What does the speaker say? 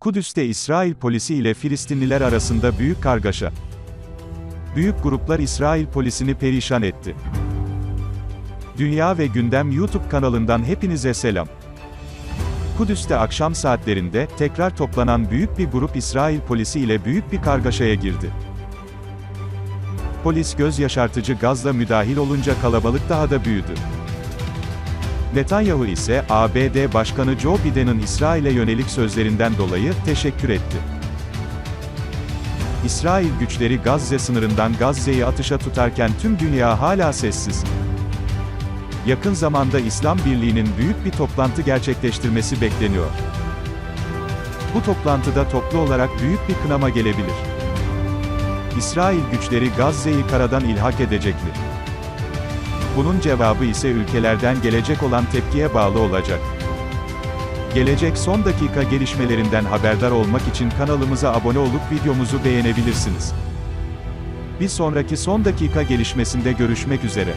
Kudüs'te İsrail polisi ile Filistinliler arasında büyük kargaşa. Büyük gruplar İsrail polisini perişan etti. Dünya ve Gündem YouTube kanalından hepinize selam. Kudüs'te akşam saatlerinde tekrar toplanan büyük bir grup İsrail polisi ile büyük bir kargaşaya girdi. Polis göz yaşartıcı gazla müdahil olunca kalabalık daha da büyüdü. Netanyahu ise ABD Başkanı Joe Biden'ın İsrail'e yönelik sözlerinden dolayı teşekkür etti. İsrail güçleri Gazze sınırından Gazze'yi atışa tutarken tüm dünya hala sessiz. Yakın zamanda İslam Birliği'nin büyük bir toplantı gerçekleştirmesi bekleniyor. Bu toplantıda toplu olarak büyük bir kınama gelebilir. İsrail güçleri Gazze'yi karadan ilhak edecek mi? Bunun cevabı ise ülkelerden gelecek olan tepkiye bağlı olacak. Gelecek son dakika gelişmelerinden haberdar olmak için kanalımıza abone olup videomuzu beğenebilirsiniz. Bir sonraki son dakika gelişmesinde görüşmek üzere.